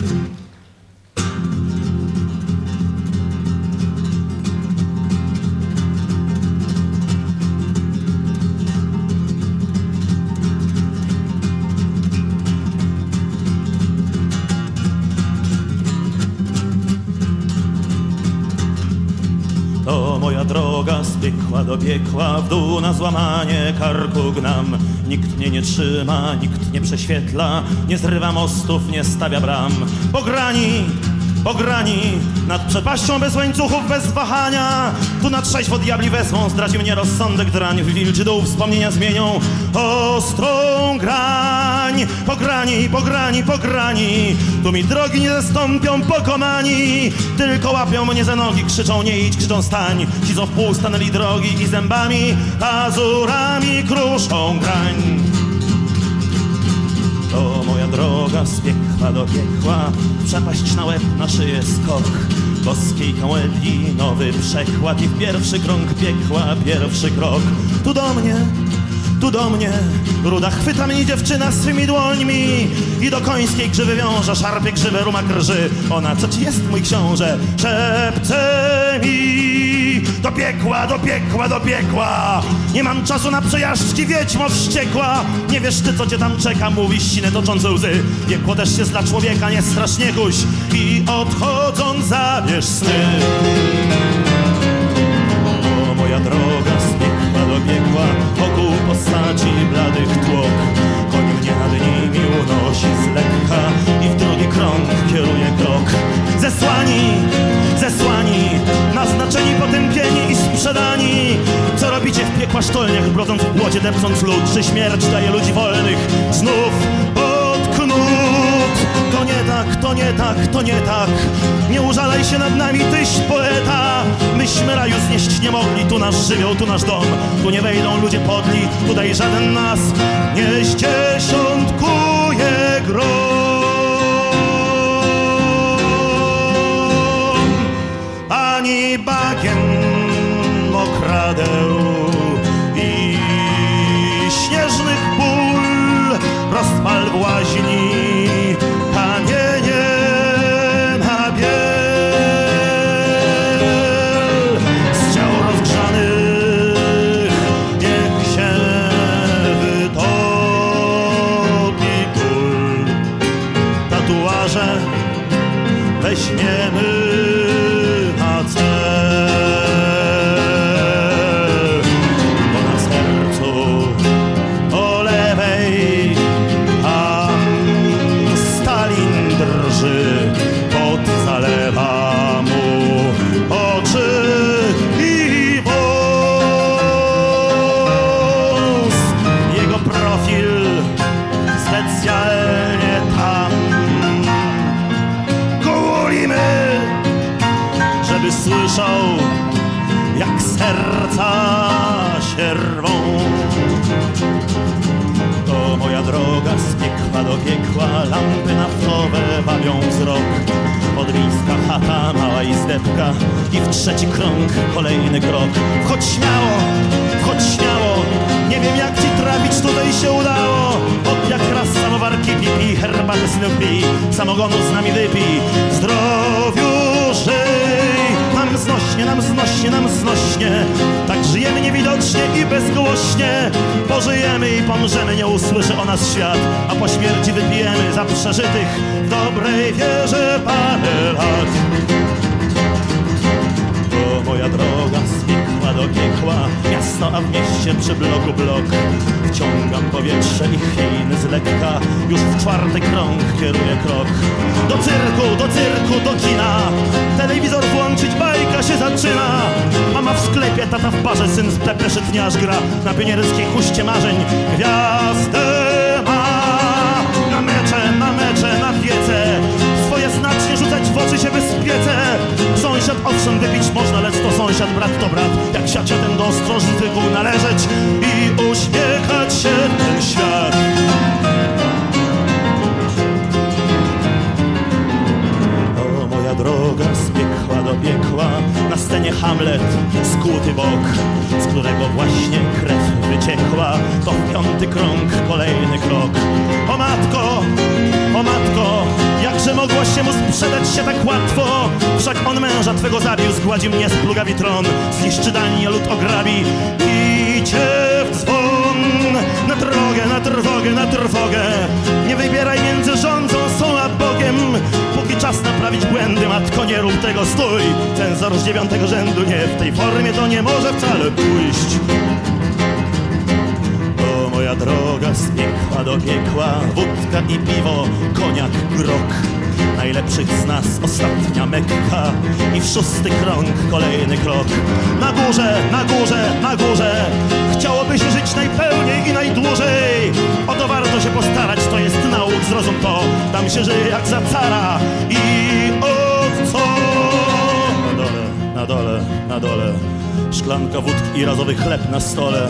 To droga z piekła do piekła, w dół na złamanie karku gnam. Nikt mnie nie trzyma, nikt nie prześwietla, nie zrywa mostów, nie stawia bram. Po grani, po grani, nad przepaścią bez łańcuchów, bez wahania. Tu na trzeźwo diabli wezmą, zdradzi mnie rozsądek drań, wilczy dół wspomnienia zmienią ostrą grań. Po grani, po grani, po grani, tu mi drogi nie zastąpią pokonani. Tylko łapią mnie za nogi, krzyczą nie idź, krzyczą stań. Co w pół stanęli drogi i zębami, pazurami kruszą grań. To moja droga z piekła do piekła, przepaść na łeb, na szyję skok. Boskiej kałębi nowy przekład i w pierwszy krąg piekła pierwszy krok. Tu do mnie, tu do mnie, ruda chwyta mnie dziewczyna swymi dłońmi i do końskiej grzywy wiąże, szarpie grzywę, ruma krży. Ona, co ci jest, mój książę? Szepce mi do piekła, do piekła, do piekła. Nie mam czasu na przejażdżki, wiedźmo wściekła. Nie wiesz ty, co cię tam czeka, mówi ściny toczące łzy. Piekło też jest dla człowieka, nie strasznie guś. I odchodząc zabierz sny. Co robicie w piekła sztolniach, brodząc w błocie, depcząc lód? Czy śmierć daje ludzi wolnych znów pod knut? To nie tak, to nie tak, to nie tak. Nie użalaj się nad nami, tyś poeta. Myśmy raju znieść nie mogli, tu nasz żywioł, tu nasz dom. Tu nie wejdą ludzie podli, tutaj żaden nas nie zdziesiątkuje grom. Ani bagien weźmiemy słyszał jak serca się rwą to moja droga z piekła do piekła, lampy naftowe wabią wzrok. Podwiska chata, mała izdebka i w trzeci krąg kolejny krok. Wchodź śmiało, wchodź śmiało, nie wiem jak ci trafić tutaj się udało. Od jak raz samowar kipi, pij herbatę snupi, samogonu z nami wypij, w niewidocznie i bezgłośnie. Pożyjemy i pomrzemy, nie usłyszy o nas świat, a po śmierci wypijemy za przeżytych w dobrej wierze parę lat. To moja droga z piekła do piekła, miasto, a w mieście przy bloku blok. Wciągam powietrze i chwilny z lekka, już w czwarty krąg kieruję krok. Do cyrku, do cyrku, do kina, telewizor włączyć, bajka się zaczyna. Tata w barze, syn z plepeszy dniarz gra, na pionierskiej huście marzeń gwiazdę ma. Na mecze, na mecze, na wiece, swoje znacznie rzucać w oczy się bezpiece. Sąsiad owszem wypić można, lecz to sąsiad, brat to brat. Jak siacie ten do ostrożnych należeć i uśmiechać się ten świat. Hamlet, skłuty bok, z którego właśnie krew wyciekła. To piąty krąg, kolejny krok. O matko, o matko, jakże mogło się mu sprzedać się tak łatwo Wszak on męża twego zabił Zgładzi mnie z plugawi tron Zniszczy Daniel lud ograbi Idzie w dzwon Na drogę, na trwogę, na trwogę tego stój. Cenzor z dziewiątego rzędu Nie w tej formie to nie może wcale pójść. To moja droga z piekła do piekła Wódka i piwo, koniak, grok Najlepszych z nas ostatnia Mekka I w szósty krąg kolejny krok. Na górze, na górze, na górze Chciałoby się żyć najpełniej i najdłużej. O to warto się postarać, to jest nauk, zrozum to. Tam się żyje jak za cara I na dole. Szklanka wódki i razowy chleb na stole.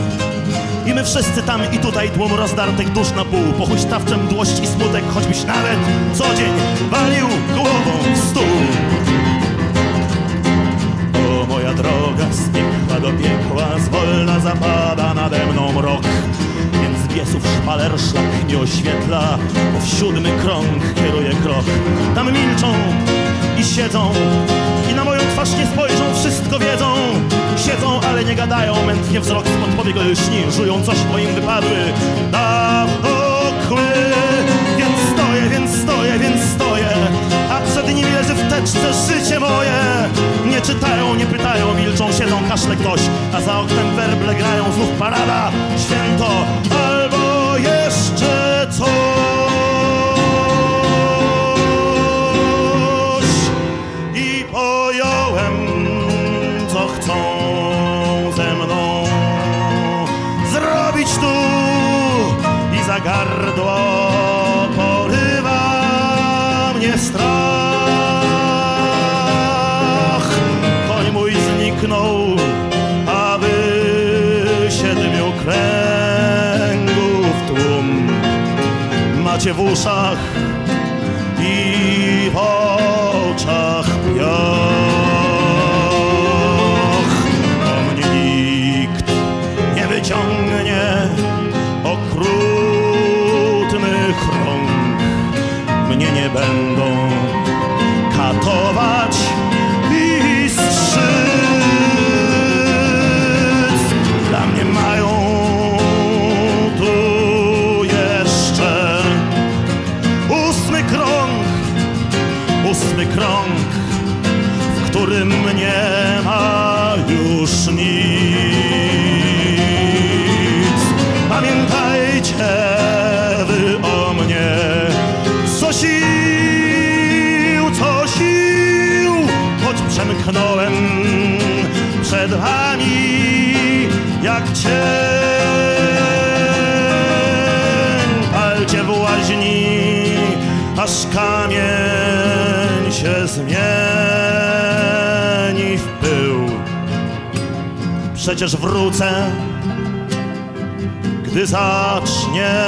I my wszyscy tam i tutaj tłum rozdartych dusz na pół. Po huśtawczym mdłość i smutek, choćbyś nawet co dzień walił głową w stół. O moja droga z piekła do piekła Zwolna zapada nade mną mrok Więc biesów szpaler szlak nie oświetla Bo w siódmy krąg kieruje krok. Tam milczą i siedzą I na moją twarz nie spojrzą, wszystko wiedzą. Siedzą, ale nie gadają. Mętnie wzrok spod powiego lśni. Żują coś, bo im wypadły. Dawno kły Więc stoję, więc stoję, więc stoję. A przed nimi leży w teczce życie moje. Nie czytają, nie pytają. Milczą, siedzą, kaszle ktoś. A za oknem werble grają. Znów parada, święto. Albo jeszcze macie w uszach aż kamień się zmieni w pył. Przecież wrócę, gdy zacznie